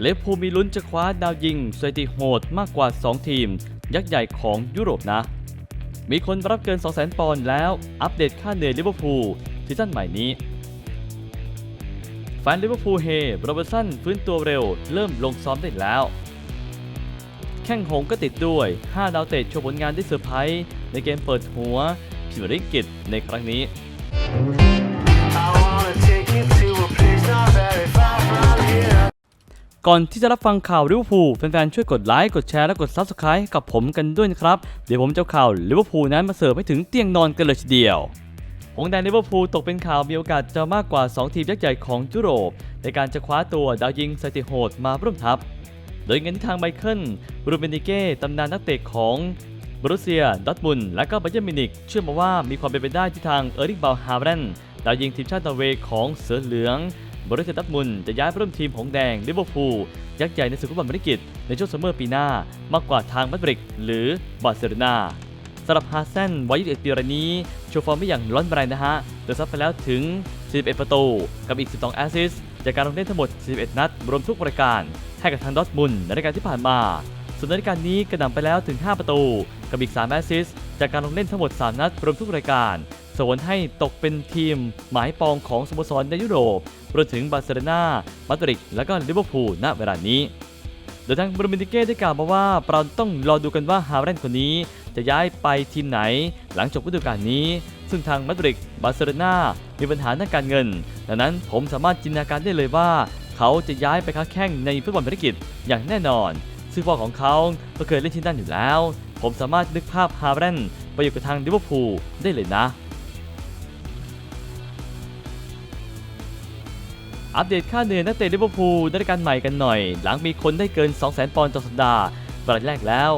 เลฟพูลมีลุ้นจะคว้าดาวยิงสถิติโหดมากกว่า 2 ทีม ยักษ์ใหญ่ของยุโรปนะ มีคนรับเกิน 200,000 ปอนด์แล้ว อัปเดตค่าเหนื่อยลิเวอร์พูลซีซั่นใหม่นี้ แฟนลิเวอร์พูลเฮโรเบอร์สันฟื้นตัวเร็ว เริ่มลงซ้อมได้แล้ว แข้งหงก็ติดด้วย 5 ดาวเตะโชว์ผลงานได้เซอร์ไพรส์ในเกมเปิดหัวพิมร์ลีกอังกฤษในครั้งนี้ ก่อนที่จะรับฟังข่าวลิเวอร์พูลแฟนๆช่วยกดไลค์กดแชร์และกด Subscribe กับผมกันด้วยนะครับ เดี๋ยวผมจะเอาข่าวลิเวอร์พูลนั้นมาเสิร์ฟให้ถึงเตียงนอนกันเลยทีเดียวหงแดงลิเวอร์พูลตกเป็นข่าวมีโอกาสจะมากกว่า 2 ทีมยักษ์ใหญ่ของยุโรป ในการจะคว้าตัวดาวยิงสติโหดมาร่วมทัพ โดยเงินที่ทางไมเคิลบรูเบนิเก้ตำนานนักเตะของบรูเซียดอร์ทมุนและก็ไบเยอร์มินิกเชื่อมาว่ามีความเป็นไปได้ที่ทางเออริกบาลฮาร์เรนดาวยิงทีมชาตินอร์เวย์ของเสือเหลือง บรูเซียดอร์ทมุนจะย้ายไปร่วมทีมหงสแดงลิเวอร์พูลยักษ์ใหญ่ในศึกฟุตบอลบริกิตในช่วงซัมเมอร์ปีหน้ามากกว่าทางมาดริดหรือบาร์เซโลนาสำหรับฮาเซนวัย21ปีรายนี้โชว์ฟอร์มไม่อย่างร้อนแรงนะฮะโดยซัดไปแล้วถึง41ประตู กับอีก 12 แอสซิสต์จากการลงเล่นทั้งหมด41นัด รวมทุกรายการให้กับทางดอทมุนในรายการที่ผ่านมาส่วนในรายการนี้กระหน่ำไปแล้วถึง 5 ประตู กับอีก 3 แอสซิสต์จากการลงเล่นทั้งหมด 3 นัด รวมทุกรายการ ส่วนให้ตกเป็นทีมหมายปองของสโมสรในยุโรปรวมถึงบาร์เซโลนามาดริดและก็ลิเวอร์พูลณเวลานี้ โดยทางบรูมินิเก้ได้กล่าวมาว่า เราต้องรอดูกันว่าฮาร์เรนคนนี้ จะย้ายไปทีมไหน หลังจบฤดูกาลนี้ ซึ่งทางมาดริดบาร์เซโลนามีปัญหาด้านการเงิน ดังนั้นผมสามารถจินตนาการได้เลยว่า เขาจะย้ายไปค้าแข่งในฟุตบอลธุรกิจอย่างแน่นอน ซึ่งพ่อของเขาก็เคยเล่นที่นั่นอยู่แล้ว ผมสามารถนึกภาพฮาร์เรนไปอยู่กับทางลิเวอร์พูลได้เลยนะ อัปเดตค่าเหนื่อยนักเตะลิเวอร์พูลในรายการใหม่กันหน่อย หลังมีคนได้เกิน 200,000 ปอนด์ต่อสัปดาห์ประแรกแล้ว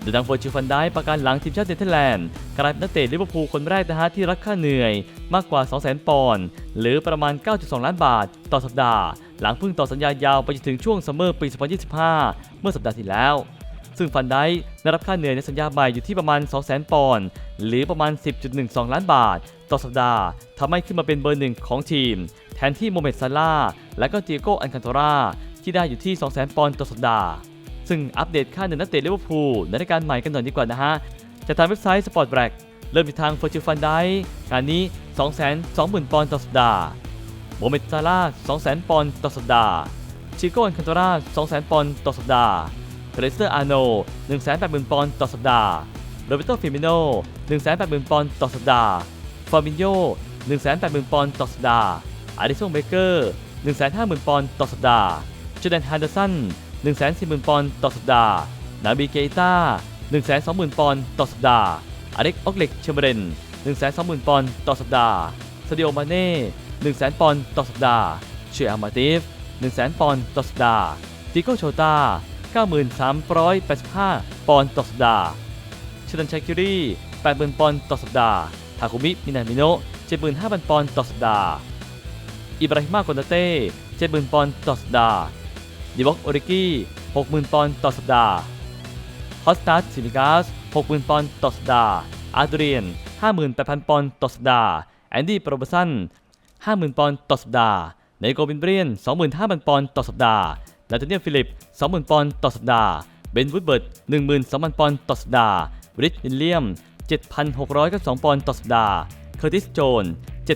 โดยทางโฟร์ชิฟันได้ประกันหลังทีมชาติเนเธอร์แลนด์กลายเป็นนักเตะลิเวอร์พูลคนแรกนะฮะที่รับค่าเหนื่อยมากกว่า 200,000 ปอนด์หรือประมาณ 9.2 ล้านบาทต่อสัปดาห์ หลังเพิ่งต่อสัญญายาวไปจนถึงช่วงซัมเมอร์ปี 2025 เมื่อสัปดาห์ที่แล้ว ซึ่งฟันได้ได้รับค่าเหนื่อยในสัญญาใหม่อยู่ที่ประมาณ 200,000 ปอนด์หรือประมาณ 10.12 ล้านบาท ต่อสัปดาห์ทำให้ขึ้นมาเป็นเบอร์หนึ่งของทีม แทนที่โมเมดซาร่าและก็เตียโกอันคันโตราที่ได้อยู่ที่ 200,000 ปอนด์ต่อสัปดาห์ ซึ่งอัปเดตค่าเหนื่อยนักเตะลิเวอร์พูลในรายการใหม่กันหน่อยดีกว่านะฮะจากทางเว็บไซต์ Sport b l a c k เริ่มที่ทาง f o r t u n e Fund ได้การนี้ 220,000 ปอนด์ต่อสัปดาห์โมเมดซาร่า200,000 ปอนด์ต่อสัปดาห์ชิโกอันคันโตรา200,000 ปอนด์ต่อสัปดาห์ เทเรสเตอร์อาร์โน180,000 ปอนด์ต่อสัปดาห์โรเบโตฟิมิโน180,000 ปอนด์ต่อสัปดาห์ฟาบินโย180,000 ปอนด์ต่อสัปดาห์อาริซงเบเกอร์150,000 ปอนด์ต่อสัปดาห์จอแดนฮันเดอร์สัน140,000 ปอนด์ต่อสัปดาห์นาบีเกต้า120,000 ปอนด์ต่อสัปดาห์อเล็กออกเล็กเชมเบรน120,000 ปอนด์ต่อสัปดาห์ซาดิโอมาเน่100,000 ปอนด์ต่อสัปดาห์เชอามาติฟ100,000 ปอนด์ต่อสัปดาห์ติโกโชตา 9,385 ปอนด์ต่อสัปดาห์เชดันชัยคิรี80,000 ปอนด์ต่อสัปดาห์ ทาคุมิ มินามิโนะ75,000 ปอนด์ต่อสัปดาห์ อิบราฮิมาโกนาเต้ 70,000 ปอนด์ต่อสัปดาห์ดิบ็อกโอริกี้ 60,000 ปอนด์ต่อสัปดาห์ ฮอสตัสซิมิกาส 60,000 ปอนด์ต่อสัปดาห์ อาร์เดรียน 58,000 ปอนด์ต่อสัปดาห์ แอนดี้โปรเบสัน 50,000 ปอนด์ต่อสัปดาห์เนโกบินเบรียน 25,000 ปอนด์ต่อสัปดาห์ นาธาเนียลฟิลิป 20,000 ปอนด์ต่อสัปดาห์ เบนวูดเบิร์ด12,000 ปอนด์ต่อสัปดาห์บริชวิลเลียม 7,692 ปอนด์ต่อสัปดาห์ เคอร์ติสโจน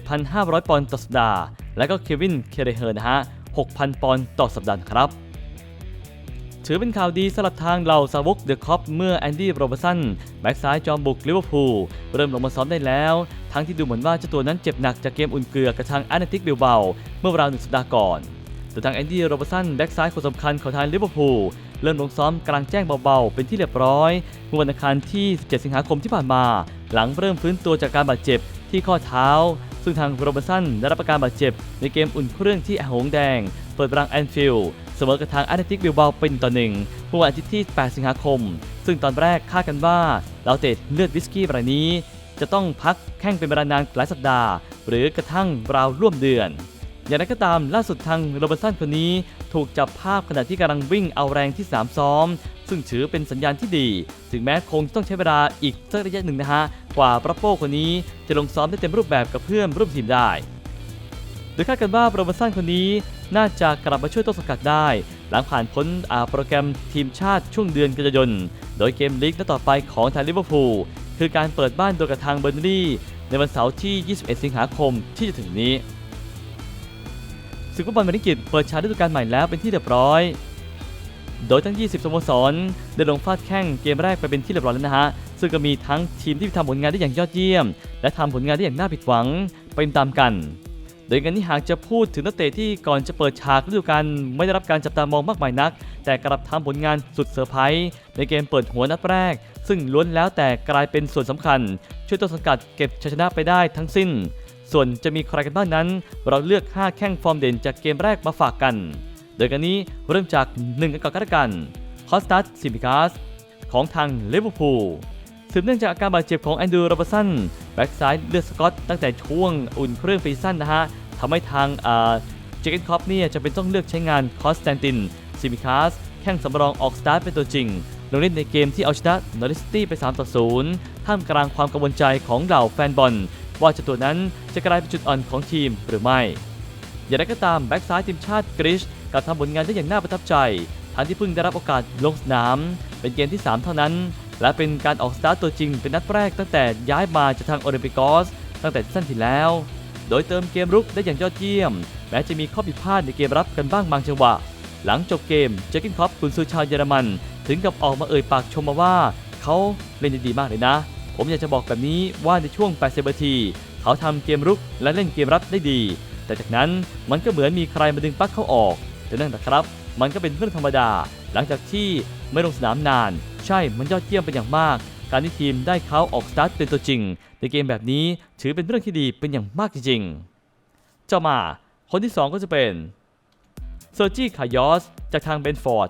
7,500 ปอนด์ต่อสัปดาห์ และก็เควิน เคเรเฮอร์นะฮะ 6,000 ปอนด์ต่อสัปดาห์ครับถือเป็นข่าวดีสำหรับทางเหล่าสาวกเดอะคอปเมื่อแอนดี้โรเบร์สันแบ็กซ้ายจอมบุกลิเวอร์พูลเริ่มลงมาซ้อมได้แล้ว ทั้งที่ดูเหมือนว่าเจ้าตัวนั้นเจ็บหนักจากเกมอุ่นเกลือกับทางแอนติกบิลเบาเมื่อราวหนึ่งสัปดาห์ก่อน แต่ทางแอนดี้โรเบร์สันแบ็กซ้ายคนสำคัญของทางลิเวอร์พูลเริ่มลงซ้อมกลางแจ้งเบาๆ เป็นที่เรียบร้อยเมื่อวันอังคารที่ 17 สิงหาคมที่ผ่านมา หลังเริ่มฟื้นตัวจากการบาดเจ็บที่ข้อเท้า ซึ่งทางโรเบร์สันได้รับอาการบาดเจ็บ ในเกมอุ่นเครื่องที่หงแดง เปิดรังแอนฟิลด์เสมอกับทางแอตเลติกบิลเบาเป็นต่อหนึ่งเมื่อวันอาทิตย์ที่ 8 สิงหาคม ซึ่งตอนแรกคาดกันว่าดาวเตะเลือดวิสกี้รายนี้ จะต้องพักแข่งเป็นเวลานานหลายสัปดาห์ หรือกระทั่งราวร่วมเดือน อย่างไรก็ตามล่าสุดทางโรเบร์สันคนนี้ ถูกจับภาพขณะที่กำลังวิ่งเอาแรงที่สนามซ้อม ซึ่งถือเป็นสัญญาณที่ดี ถึงแม้คงต้องใช้เวลาอีกสักระยะหนึ่งนะฮะ กว่าปรโป้คนนี้จะลงซ้อมได้เต็มรูปแบบกับเพื่อนร่วมทีมได้ โดยคาดกันว่าโรเบร์สันคนนี้น่าจะกลับมาช่วยต้นสังกัดได้ หลังผ่านพ้นอาโปรแกรมทีมชาติช่วงเดือนกันยายน โดยเกมลีกนัดต่อไปของทางลิเวอร์พูลคือการเปิดบ้านโดยกระทางเบอร์นลี่ในวันเสาร์ที่ 21 สิงหาคมที่จะถึงนี้ ศึกฟุตบอลบริกิตเปิดฉากฤดูกาลใหม่แล้วเป็นที่เรียบร้อย โดยทั้ง 20 สโมสรได้ลงฟาดแข่งเกมแรกไปเป็นที่เรียบร้อยแล้วนะฮะ ซึ่งก็มีทั้งทีมที่ทำผลงานได้อย่างยอดเยี่ยม และทำผลงานได้อย่างน่าผิดหวังไปตามกัน โดยกันนี้หากจะพูดถึงนักเตะที่ก่อนจะเปิดฉากฤดูกาลไม่ได้รับการจับตามองมากมายนัก แต่กลับทำผลงานสุดเซอร์ไพรส์ในเกมเปิดหัวนัดแรก ซึ่งล้วนแล้วแต่กลายเป็นส่วนสำคัญ ช่วยต้นสังกัดเก็บชัยชนะไปได้ทั้งสิ้น ส่วนจะมีใครกันบ้างนั้น เราเลือก 5 แข้งฟอร์มเด่นจากเกมแรกมาฝากกัน โดยกันนี้เริ่มจาก 1 กันก่อนก็แล้วกันคอสตัสซิมิกาสของทางลิเวอร์พูลสืบเนื่องจากอาการบาดเจ็บของแอนดรูว์โรบสันแบ็กซ้ายเลือดสกอตตั้งแต่ช่วงอุ่นเครื่องปีสั้นนะฮะทำให้ทางเจเกนคอปเนี่ยจะเป็นต้องเลือกใช้งานคอสแตนตินซิมิคาสแข้งสำรองออกสตาร์ทเป็นตัวจริงลงเล่นในเกมที่เอาชนะนอริสตี้ไป3ต่อ0ท่ามกลางความกังวลใจของเหล่าแฟนบอล ว่าเจะตัวนั้นจะกลายเป็นจุดอ่อนของทีมหรือไม่ อย่างไรก็ตามแบ็กซ้ายทีมชาติกรีชกลับทำผลงานได้อย่างน่าประทับใจทั้งที่เพิ่งได้รับโอกาสลงสนาม เป็นเกมที่ 3 เท่านั้น และเป็นการออกสตาร์ทตัวจริงเป็นนัดแรกตั้งแต่ย้ายมาจากทางโอลิมปิกอสตั้งแต่ซีซั่นที่แล้ว โดยเติมเกมรุกได้อย่างยอดเยี่ยม แม้จะมีข้อผิดพลาดในเกมรับกันบ้างบางจังหวะ หลังจบเกมเจคกินคอปกุนซือชาวเยอรมัน ถึงกับออกมาเอ่ยปากชมมาว่าเขาเล่นได้ดีมากเลยนะ ผมอยากจะบอกแบบนี้ว่าในช่วง 80นาที เขาทำเกมรุกและเล่นเกมรับได้ดี แต่จากนั้นมันก็เหมือนมีใครมาดึงปลั๊กเขาออกแต่นั่นแหละครับ มันก็เป็นเรื่องธรรมดา หลังจากที่ไม่ลงสนามนาน ใช่มันยอดเยี่ยมเป็นอย่างมาก การที่ทีมได้เขาออกสตาร์ทเป็นตัวจริง ในเกมแบบนี้ถือเป็นเรื่องที่ดีเป็นอย่างมากจริงๆเจ้ามา คนที่ 2 ก็จะเป็นเซอร์จี้คายอสจากทางเบนฟอร์ด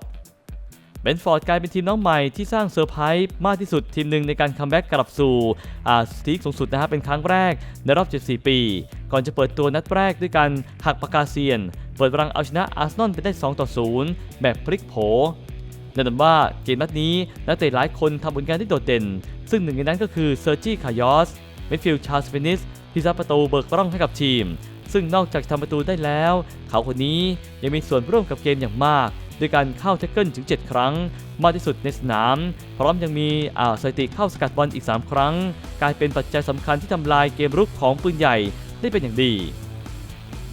บนฟอร์ดกลายเป็นทีมน้องใหม่ที่สร้างเซอร์ไพรส์มากที่สุดทีมหนึ่งในการคัมแบ็กกลับสู่อาสตีกสูงสุดนะฮะเป็นครั้งแรกในรอบ 74 ปี ก่อนจะเปิดตัวนัดแรกด้วยการหักปากกาเซียน เปิดรังเอาชนะอาร์เซนอลไปได้ 2 ต่อ 0 แบบพลิกโผแน่นอนว่าเกมนัดนี้นักเตะหลายคนทำผลงานที่โดดเด่น ซึ่งหนึ่งในนั้นก็คือเซอร์จี้คายอสเมดฟิลด์ชาร์ส์ฟินิสที่ซับประตูเบิกร่องให้กับทีม ซึ่งนอกจากทำประตูได้แล้ว เขาคนนี้ยังมีส่วนร่วมกับเกมอย่างมาก ด้วยการเข้าแท็กเกิลถึง 7 ครั้ง มากที่สุดในสนาม พร้อมยังมีอ่าสถิติเข้าสกัดบอลอีก 3 ครั้ง กลายเป็นปัจจัยสำคัญที่ทำลายเกมรุกของปืนใหญ่ได้เป็นอย่างดี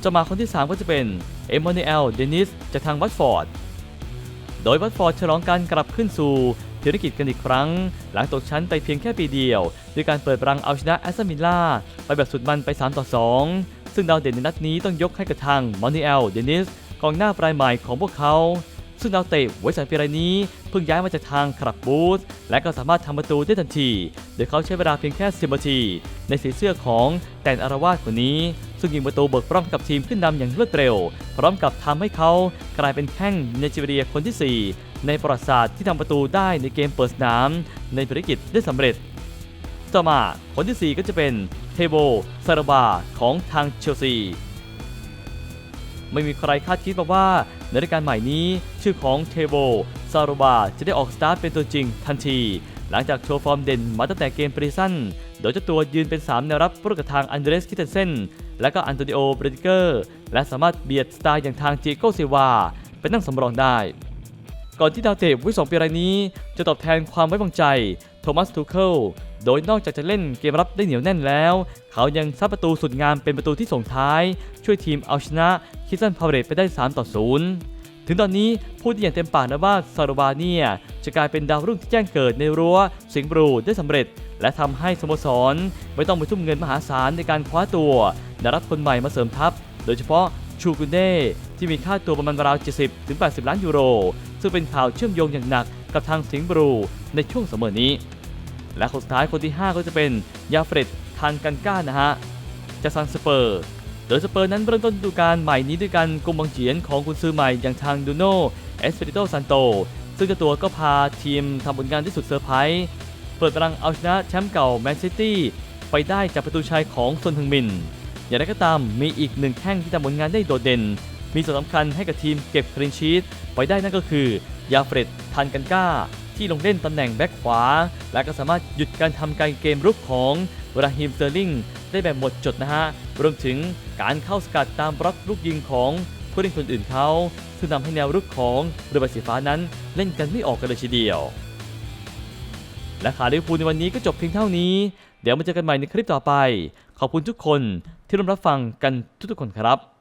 จะมาคนที่ 3 ก็จะเป็นเอม a น u เอลเดนิสจากทางวัตฟอร์ดโดยวัตฟอร์ดฉลองการกลับขึ้นสู่ธุรกิจกันอีกครั้ง หลังตกชั้นไปเพียงแค่ปีเดียว ด้วยการเปิดรังเอาชนะแอสตันวิลล่าไปแบบสุดมันไป 3 ต่อ 2 ซึ่งดาวเด่นในนัดนี้ต้องยกให้กับทางมอน u เอลเดนิสกองหน้าปลายใหม่ของพวกเขา ซึ่งดาวเตะไวสันปีรานี้ เพิ่งย้ายมาจากทางคลับบูธและก็สามารถทำประตูได้ทันที โดยเขาใช้เวลาเพียงแค่ 10นาที ในสีเสื้อของแตนอาราวาสคนนี้ ซึ่งยิงประตูเบิกร่องกับทีมขึ้นนำอย่างรวดเร็ว พร้อมกับทำให้เขากลายเป็นแข้งเนจิเรียคนที่ 4 ในประวัติศาสตร์ที่ทำประตูได้ในเกมเปิดสนาม ในภารกิจได้สำเร็จต่อมาคนที่ 4 ก็จะเป็นเทโบซาราบาของทางเชลซีไม่มีใครคาดคิดมาว่า ในรายการใหม่นี้ชื่อของเทโบซาโรบาจะได้ออกสตาร์ทเป็นตัวจริงทันที หลังจากโชว์ฟอร์มเด่นมาตั้งแต่เกมปรีซันโดยเจ้าตัวยืนเป็น 3 แนวรับร่วมกับทางอันเดรสคิเทนเซนและก็อันโตนิโอเบรดิเกอร์และสามารถเบียดสไตล์อย่างทางเจโกเซวาเป็นนั่งสำรองได้ ก่อนที่ดาวเตะวิสองปีรายนี้ จะตอบแทนความไว้วางใจ โทมัสทูเคิลโดยนอกจากจะเล่นเกมรับได้เหนียวแน่นแล้ว เขายังซัดประตูสุดงามเป็นประตูที่ส่งท้าย ช่วยทีมเอาชนะคิสซันพาวเรตไปได้ 3 ต่อ 0 ถึงตอนนี้พูดได้อย่างเต็มปากนะว่าซาโรบาเนียจะกลายเป็นดาวรุ่งที่แจ้งเกิดในรั้วสิงห์บรูได้สำเร็จ และทำให้สโมสร ไม่ต้องไปทุ่มเงินมหาศาลในการคว้าตัวและรับคนใหม่มาเสริมทัพ โดยเฉพาะชูกุนเน่ที่มีค่าตัวประมาณราว 70-80 ล้านยูโร ซึ่งเป็นข่าวเชื่อมโยงอย่างหนัก กับทางสิงห์บรูในช่วงเสมอนี้ และคนสุดท้ายคนที่ 5 ก็จะเป็นยาเฟรดทานกันก้านะฮะจากซันสเปอร์ โดยสเปอร์นั้นเริ่มต้นฤดูกาลใหม่นี้ด้วยการกุมบังเจียนของกุนซือใหม่อย่างทางดูโนเอสเปริโตซันโต ซึ่งตัวก็พาทีมทำผลงานที่สุดเซอร์ไพรส์เปิดตารังเอาชนะแชมป์เก่าแมนซิตี้ไปได้จากประตูชัยของซนฮึงมิน อย่างไรก็ตามมีอีกหนึ่งแข้งที่ทำผลงานได้โดดเด่น มีส่วนสำคัญให้กับทีมเก็บคลีนชีตไปได้นั่นก็คือ ยาเฟรดทันกันก้า ที่ลงเล่นตำแหน่งแบ็คขวา และก็สามารถหยุดการทำการเกมรุกของราฮิมเซอร์ลิงได้แบบหมดจดนะฮะ รวมถึงการเข้าสกัดตามบล็อกลูกยิงของผู้เล่นคนอื่นเขาซึ่งทำให้แนวรุกของเรือใบสีฟ้านั้นเล่นกันไม่ออกกันเลยทีเดียว และข่าวลิเวอร์พูลในวันนี้ก็จบเพียงเท่านี้ เดี๋ยวมาเจอกันใหม่ในคลิปต่อไป ขอบคุณทุกคนที่ร่วมรับฟังกันทุกๆคนครับ